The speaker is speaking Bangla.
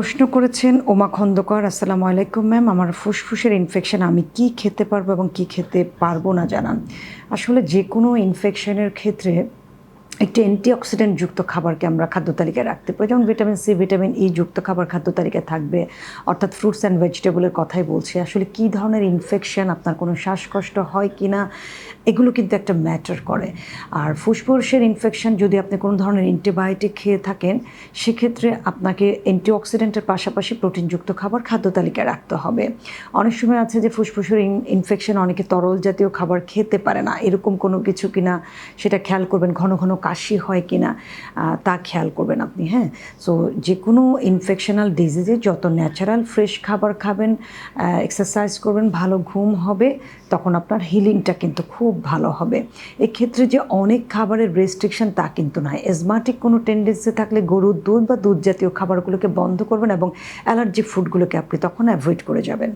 প্রশ্ন করেছেন ওমা খন্দকার, আসসালামু আলাইকুম ম্যাম, আমার ফুসফুসের ইনফেকশন আমি কি খেতে পারব এবং কি খেতে পারব না? জানান। আসলে যে কোনো ইনফেকশনের ক্ষেত্রে একটি অ্যান্টিঅক্সিডেন্ট যুক্ত খাবারকে আমরা খাদ্য তালিকায় রাখতে পারি। যেমন ভিটামিন সি ভিটামিন ই যুক্ত খাবার খাদ্য তালিকায় থাকবে। অর্থাৎ ফ্রুটস অ্যান্ড ভেজিটেবলের কথাই বলছি। আসলে কী ধরনের ইনফেকশন আপনার কোনো শ্বাসকষ্ট হয় কি না এগুলো কিন্তু একটা ম্যাটার করে। আর ফুসফুসের ইনফেকশন যদি আপনি কোনো ধরনের অ্যান্টিবায়োটিক খেয়ে থাকেন, সেক্ষেত্রে আপনাকে অ্যান্টিঅক্সিডেন্টের পাশাপাশি প্রোটিনযুক্ত খাবার খাদ্য তালিকায় রাখতে হবে। অনেক সময় আছে যে ফুসফুসের ইনফেকশন অনেকে তরল জাতীয় খাবার খেতে পারে না। এরকম কোনো কিছু কিনা, সেটা খেয়াল করবেন। ঘন ঘন কাশি হয় কিনা আহ, তা খেয়াল করবেন আপনি হ্যাঁ? সো যে কোনো ইনফেকশনাল ডিজিজে যত ন্যাচারাল ফ্রেশ খাবার খাবেন এক্সারসাইজ করবেন ভালো ঘুম হবে তখন আপনার হিলিংটা কিন্তু খুব ভালো হবে। এক্ষেত্রে যে অনেক খাবারের রেস্ট্রিকশন তা কিন্তু নয়। এজমাটিক কোনো টেন্ডেন্সি থাকলে গরুর দুধ বা দুধ জাতীয় খাবারগুলোকে বন্ধ করবেন এবং অ্যালার্জি ফুডগুলোকে আপনি তখন অ্যাভয়েড করে যাবেন।